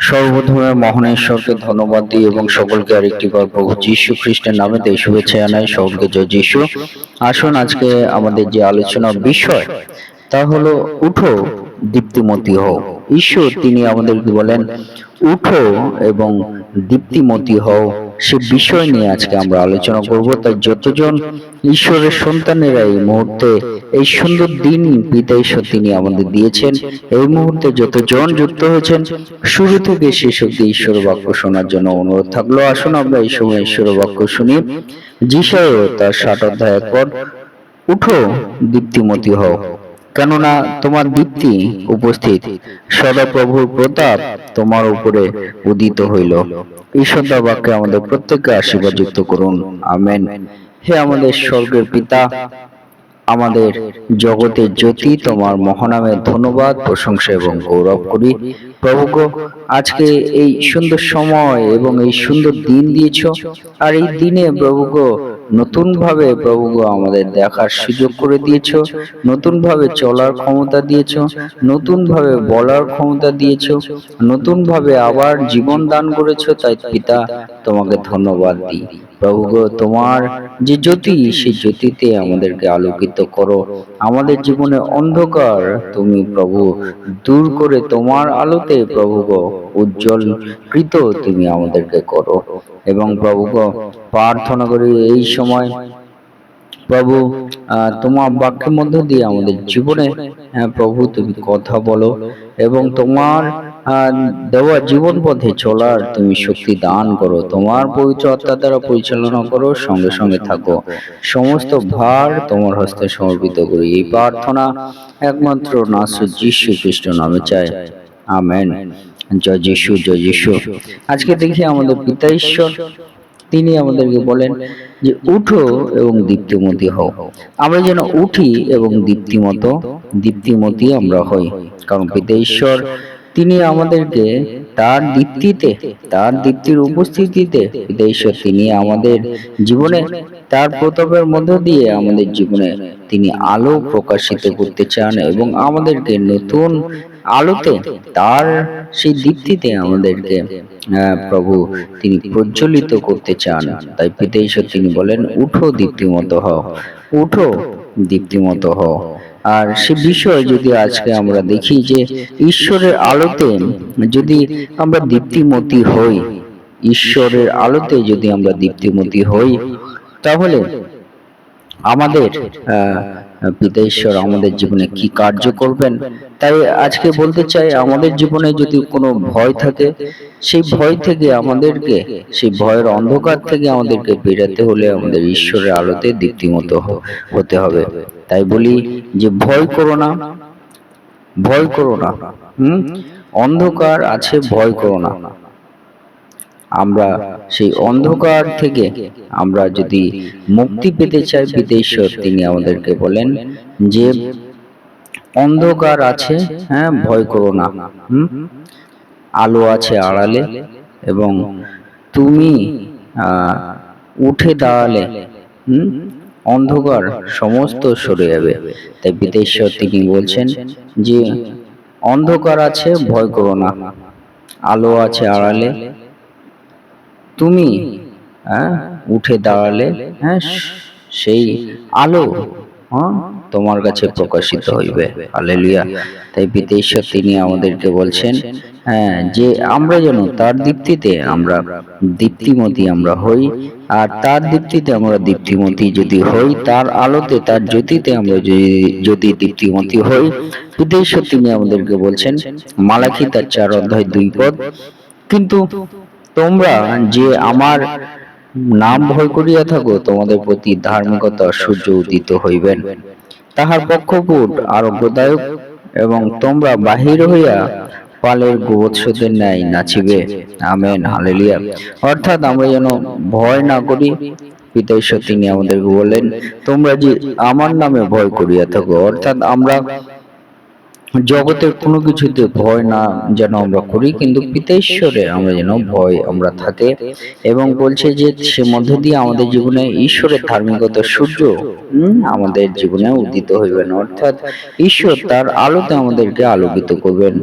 সর্বপ্রথমে মহান ঈশ্বরকে ধন্যবাদ দিই এবং সকলকে আরেকটি বার প্রভু যীশু খ্রিস্টের নামে দেয় শুভেচ্ছা জানাই, সকলকে জয় যীশু। আসুন আজকে আমাদের যে আলোচনার বিষয়, তা হলো উঠো দীপ্তিমতি হও। ঈশ্বর তিনি আমাদেরকে বলেন, উঠো এবং দীপ্তিমতী হও। সে বিষয় নিয়ে আজকে আমরা আলোচনা করব। তাই যতজন ঈশ্বরের সন্তানেরা এই মুহূর্তে, এই সুন্দর দিন পিতা ঈশ্বর তিনি আমাদের দিয়েছেন, এই মুহূর্তে যতজন যুক্ত হয়েছেন, শুরু থেকে শেষ অব্দি ঈশ্বর বাক্য শোনার জন্য অনুরোধ থাকল। আসুন আমরা এই সময় ঈশ্বর বাক্য শুনি। যিশায় তার ষাট অধ্যায় পদ উঠো, দীপ্তিমতী হও। কেননা তোমার দীপ্তি উপস্থিত। সদাপ্রভুর প্রতাপ তোমার উপরে উদিত হইল। ঈশ্বর বাক্যে আমাদের প্রত্যেককে আশীর্বাদ যুক্ত করুন। আমেন। হে আমাদের স্বর্গের পিতা, আমাদের জগতের জ্যোতি তোমার মহানামে ধন্যবাদ, প্রশংসা এবং গৌরব করি। প্রভু গো, আজকে এই সুন্দর সময় এবং এই সুন্দর দিন দিয়েছ, আর এই দিনে প্রভু নতুন ভাবে প্রভু আমাদের দেখার সুযোগ করে দিয়েছ নতুন ভাবে চলার ক্ষমতা দিয়েছ নতুন ভাবে বলার ক্ষমতা দিয়েছ নতুন ভাবে আবার জীবন দান করেছ, তাই পিতা তোমাকে ধন্যবাদ দিই। প্রভু তোমার যে জ্যোতি, সেই জ্যোতিতে আমাদেরকে আলোকিত করো। আমাদের জীবনে অন্ধকার, তুমি প্রভু, দূর করে তোমার আলোতে প্রভু উজ্জ্বল কৃত তুমি আমাদেরকে করো। এবং প্রভু প্রার্থনা করি এই সময়, প্রভু তোমার বাক্যের মধ্য দিয়ে আমাদের জীবনে প্রভু তুমি কথা বলো এবং তোমার দেওয়া জীবন পথে চলার তুমি শক্তি দান করো, তোমার পবিত্র আত্মা দ্বারা পরিচালনা করো, সঙ্গে সঙ্গে থাকো। সমস্ত ভার তোমার হস্তে সমর্পিত করি। এই প্রার্থনা একমাত্র নাসু যীশু খ্রিস্ট নামে চাই। আমেন। জয় যিশু জয় যিশু। আজকে দেখি আমাদের পিতা ঈশ্বর, তিনি আমাদেরকে বলেন যে, উঠো এবং দীপ্তিমতী হও। আমরা যেন উঠি এবং দীপ্তিমত, দীপ্তিমতী আমরা হই। কারণ পিতা ঈশ্বর তিনি আমাদেরকে তার দীপ্তিতে, তার দীপ্তির উপস্থিতিতে ঈশ্বর তিনি আমাদের জীবনে, তার প্রতাপের মধ্য দিয়ে আমাদের জীবনে তিনি আলো প্রকাশিত করতে চান এবং আমাদেরকে নতুন আলোতে তার সেই দীপ্তিতে আমাদেরকে প্রভু তিনি প্রজ্বলিত করতে চান। তাই পিতা তিনি বলেন, উঠো দীপ্তিমত হও, উঠো দীপ্তিমত হও। আর সে বিষয় যদি আজকে আমরা দেখি যে ঈশ্বরের আলোতে যদি আমরা দীপ্তিমতি হই ঈশ্বরের আলোতে যদি আমরা দীপ্তিমতি হই তাহলে আমাদের আহ, পিতা ঈশ্বর আমাদের জীবনে কি কার্য করবেন? তাই আজকে বলতে চাই, আমাদের জীবনে যদি কোনো ভয় থাকে, সেই ভয় থেকে আমাদেরকে, সেই ভয়ের অন্ধকার থেকে আমাদেরকে বেরাতে হলে আমাদের ঈশ্বরের আলোতে দীপ্তিমতো হতে হবে। তাই বলি যে, ভয় করো না। ভয় করো না। হুম? অন্ধকার আছে, ভয় করো না। আমরা সেই অন্ধকার থেকে আমরা যদি মুক্তি পেতে চাই বিদেশ্বর তিনি আমাদেরকে বলেন যে অন্ধকার আছে হ্যাঁ ভয় করো না হুম? আলো আছে আড়ালে এবং তুমি আহ, উঠে দাঁড়ালে হুম? অন্ধকার সমস্ত সরে যাবে। তাই বিদেশ্বর তিনি বলছেন যে অন্ধকার আছে ভয় করো না। আলো আছে আড়ালে তুমি হ্যাঁ উঠে দাঁড়ালে হ্যাঁ সেই আলো হ্যাঁ তোমার কাছে প্রকাশিত হইবে। হালেলুয়া। তাই পিতা ঈশ্বর তিনি আমাদেরকে বলছেন হ্যাঁ যে আমরা যেন তার দীপ্তিতে আমরা দীপ্তিমতি আমরা হই, আর তার দীপ্তিতে আমরা দীপ্তিমতি যদি হই, তার আলোতে, তার জ্যোতিতে আমরা যদি দীপ্তিমতী হই পিতা তিনি আমাদেরকে বলছেন মালাকি তার চার অধ্যায় দুই পদ, কিন্তু তোমরা যে আমার নাম ভয় করিয়া থাকো, তোমাদের প্রতি ধার্মিকতা সূর্য উদিত হইবেন। তাহার পক্ষপুট আরোগ্যদায়ক এবং তোমরা বাহির হইয়া পালের গোবৎসদের ন্যায় নাচিবে। Amen, hallelujah. অর্থাৎ আমরা যেন ভয় না করি পিতা তিনি আমাদেরকে বলেন তোমরা যে আমার নামে ভয় করিয়া থাকো, অর্থাৎ আমরা জগতের কোনো কিছুতে ভয় না যেন আমরা করি, কিন্তু পিতা ঈশ্বরে আমরা যেন ভয় আমরা থাকে এবং বলছে যে সে মধ্য দিয়ে আমাদের জীবনে ঈশ্বরের ধার্মিকতার সূর্য আমাদের জীবনে উদিত হইবেন। অর্থাৎ ঈশ্বর তার আলোতে আমাদেরকে আলোকিত করবেন।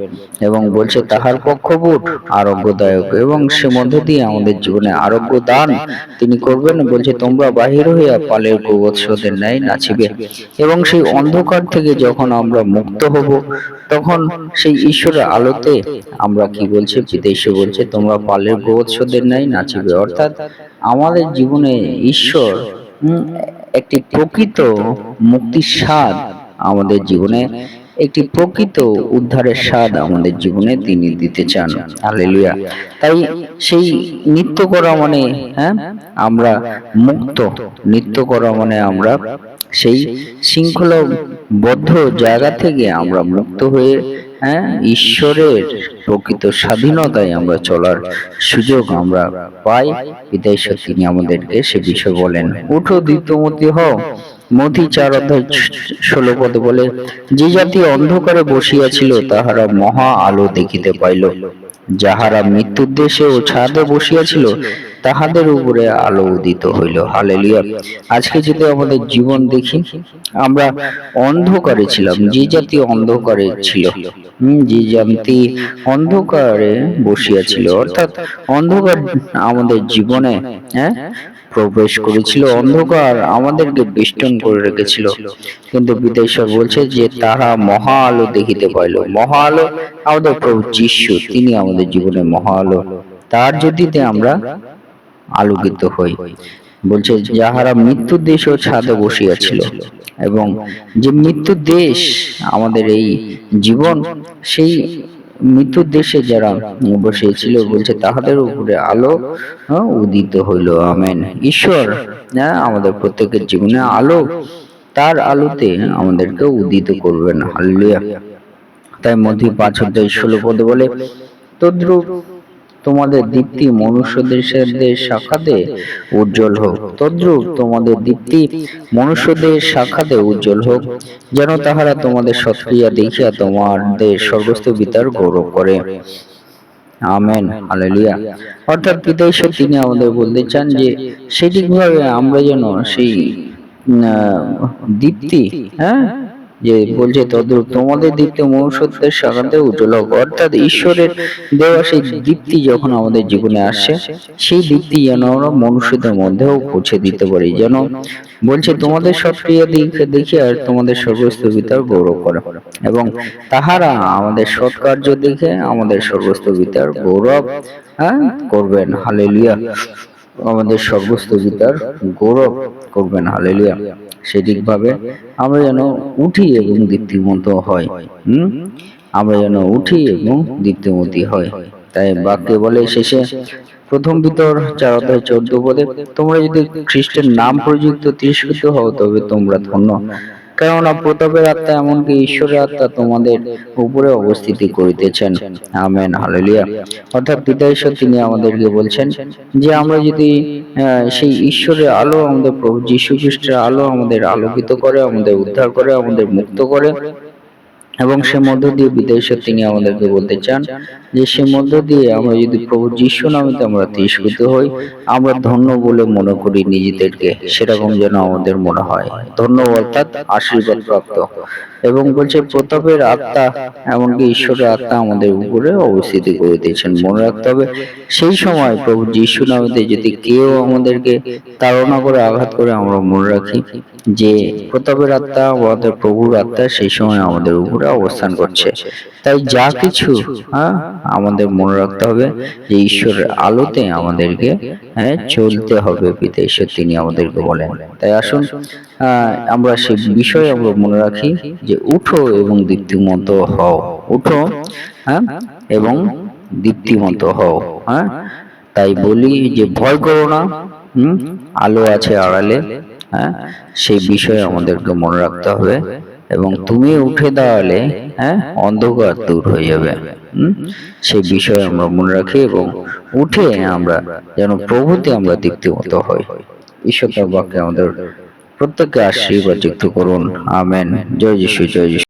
এবং বলছে, তাহার পক্ষপুট আরোগ্যদায়ক এবং সে মধ্য দিয়ে আমাদের জীবনে আরোগ্য দান তিনি করবেন। বলছে, তোমরা বাহির হইয়া পালের গোবৎসদের ন্যায় নাচিবে এবং সেই অন্ধকার থেকে যখন আমরা মুক্ত হব, তখন সেই ঈশ্বরের আলোতে আমরা কি বলছে, বিদেশে বলছে, তোমরা পালের গোবৎসদের ন্যায় নাচিবে। অর্থাৎ আমাদের জীবনে ঈশ্বর একটি প্রকৃত মুক্তির স্বাদ আমাদের জীবনে একটি প্রকৃত উদ্ধারের স্বাদ আমাদের জীবনে তিনি দিতে চান। হালেলুয়া। তাই সেই নৃত্য করা মানে হ্যাঁ আমরা মুক্ত। নৃত্য করা মানে আমরা সেই শৃঙ্খলাবদ্ধ জায়গা থেকে আমরা মুক্ত হয়ে হ্যাঁ ঈশ্বরের প্রকৃত স্বাধীনতায় আমরা চলার সুযোগ আমরা পাই। পিতাই তিনি আমাদেরকে সে বিষয় বলেন, উঠো দ্বিতীয়মতি হও। মধি চার অধ্যায় ষোলো পদে বলে, যে জাতি অন্ধকারে বসিয়াছিল, তাহারা মহা আলো দেখিতে পাইল। যাহারা মৃত্যুর দেশে ও ছাদে বসিয়াছিল, তাহাদের উপরে আলো উদিত হইল। হালেলুয়া। আজকে যদি আমাদের জীবন দেখি, আমরা অন্ধকারে ছিলাম, যে জাতি অন্ধকারে ছিল। যে জাতি অন্ধকারে বসিয়াছিল। অর্থাৎ অন্ধকার আমাদের জীবনে হ্যাঁ প্রবেশ করেছিল অন্ধকার, আমাদেরকে বেষ্টন করে রেখেছিল। কিন্তু বিদেশ্বর বলছে যে তারা মহা আলো দেখিতে পাইল। মহা আলো আমাদের প্রভু যিশু, তিনি আমাদের জীবনে মহা আলো তার জ্যোতিতে আমরা আলোকিত হই। বলছে, যাহারা মৃত্যুর দেশ ও ছাদে বসিয়াছিল এবং যে মৃত্যুর দেশ আমাদের এই জীবন, সেই মৃত্যুর দেশে যারা বসেছিল বলছে তাহাদের উপরে আলো উদিত হইল। আমেন। ঈশ্বর হ্যাঁ, আমাদের প্রত্যেকের জীবনে আলো তার আলোতে আমাদেরকে উদিত করবেন। হাল্লুয়া। তাই মধ্যে পাঁচ হাজার ষোলো পদ বলে তদ্রুপ তোমাদের দীপ্তি মনুষ্যদের শাখাতে উজ্জ্বল হোক। তদ্রুপ তোমাদের দীপ্তি মনুষ্যদের শাখাতে উজ্জ্বল হোক যেন তাহারা তোমাদের সৎক্রিয়া দেখিয়া তোমাদের সর্বস্ত বিতার গৌরব করে। আমেন। হালেলুয়া। অর্থাৎ পিতা ঈশ্বর তিনি আমাদের বলতে চান যে সেটিকভাবে আমরা যেন সেই আহ, দীপ্তি হ্যাঁ? যে বলছে তদ্রুপ তোমাদের দীপ্তি মনুষ্যত্বের শাখাতে উজ্জ্বল হোক। অর্থাৎ ঈশ্বরের দেওয়া সেই দীপ্তি যখন আমাদের জীবনে আসে, সেই দীপ্তি যেন আমরা মনুষ্যদের মধ্যেও পৌঁছে দিতে পারি, যেন বলছে, তোমাদের সক্রিয় দিকে দেখে আর তোমাদের সর্বস্ত ভিতর গৌরব করে। এবং তাহারা আমাদের সৎকার্য দেখে আমাদের সর্বস্ত ভিতর গৌরব হ্যাঁ করবেন। হালেলুয়া। আমাদের সর্বস্ত ভিতর গৌরব করবেন, হালেলুয়া। সেদিকভাবে আমরা যেন উঠি এবং দীপ্তিমন্ত হয়, হুম? আমরা যেন উঠি এবং দীপ্তিমতী হয়। তাই বাক্যে বলে শেষে, প্রথম ভিতর, চার অধ্যায়, চোদ্দ পদে তোমরা যদি খ্রিস্টের নাম প্রযুক্ত তিরস্কৃত হও, তবে তোমরা ধন্য। কেননা প্রতাপের আত্মা এমনকি ঈশ্বরের আত্মা তোমাদের উপরে অবস্থিতি করিতেছেন। Amen, hallelujah. অর্থাৎ পিতা ঈশ্বর তিনি আমাদেরকে বলছেন যে আমরা যদি সেই ঈশ্বরের আলো আমাদের প্রভু যীশু খ্রিস্টের আলো আমাদের আলোকিত করে, আমাদের উদ্ধার করে, আমাদের মুক্ত করে এবং সে মধ্য দিয়ে বিদেশে তিনি আমাদেরকে বলতে চান যে সে মধ্য দিয়ে আমরা যদি প্রভু যীশু নামে আমরা তিরস্কৃত হই, আমরা ধন্য বলে মনে করি নিজেদেরকে। সেরকম যেন আমাদের মনে হয়। ধন্য অর্থাৎ আশীর্বাদ প্রাপ্ত। এবং বলছে, প্রতাপের আত্মা এমনকি ঈশ্বরের আত্মা আমাদের উপরে অবস্থিতি করে দিয়েছেন। মনে রাখতে হবে, সেই সময় প্রভু যীশু নামেতে যদি কেউ আমাদেরকে তাড়না করে আঘাত করে, আমরা মনে রাখি যে প্রতাপের আত্মা আমাদের প্রভুর আত্মা সেই সময় আমাদের উপরে অবস্থান করছে। তাই যা কিছু হ্যাঁ আমাদের মনে রাখতে হবে যে ঈশ্বরের আলোতে আমাদেরকে হ্যাঁ চলতে হবে পিতা ঈশ্বর তিনি আমাদেরকে বলেন। তাই আসুন আমরা সে বিষয়ে আমরা মনে রাখি যে উঠো এবং দীপ্তিমন্ত হও। উঠো হ্যাঁ এবং দীপ্তিমন্ত হও হ্যাঁ তাই বলি যে ভয় করো না হুম আলো আছে আড়ালে হ্যাঁ সেই বিষয়ে আমাদেরকে মনে রাখতে হবে এবং তুমি উঠে দাঁড়ালে হ্যাঁ অন্ধকার দূর হয়ে যাবে। সেই বিষয়ে আমরা মনে রাখি এবং উঠে আমরা যেন প্রভুতে আমরা দীপ্তিমত হই। ঈশ্বর বাক্যে আমাদের প্রত্যেককে আশীর্বাদ যুক্ত করুন। আমেন। জয় যিশু জয় যিশু।